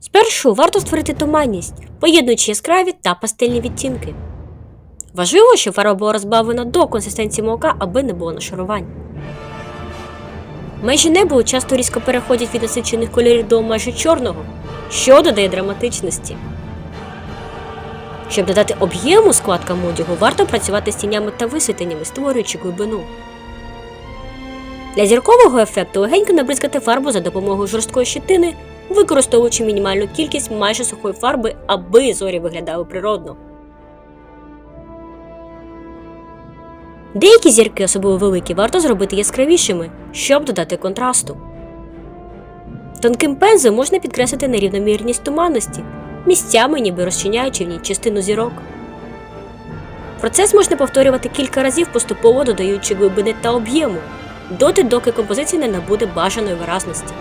Спершу варто створити туманність, поєднуючи яскраві та пастельні відтінки. Важливо, щоб фарба була розбавлена до консистенції молока, аби не було нашарувань. Межі небу часто різко переходять від насичених кольорів до майже чорного, що додає драматичності. Щоб додати об'єму складкам одягу, варто працювати з тінями та висвітленнями, створюючи глибину. Для зіркового ефекту легенько набризкати фарбу за допомогою жорсткої щитини, використовуючи мінімальну кількість майже сухої фарби, аби зорі виглядали природно. Деякі зірки, особливо великі, варто зробити яскравішими, щоб додати контрасту. Тонким пензлем можна підкреслити нерівномірність туманності, місцями ніби розчиняючи в ній частину зірок. Процес можна повторювати кілька разів, поступово додаючи глибини та об'єму, доти, доки композиція не набуде бажаної виразності.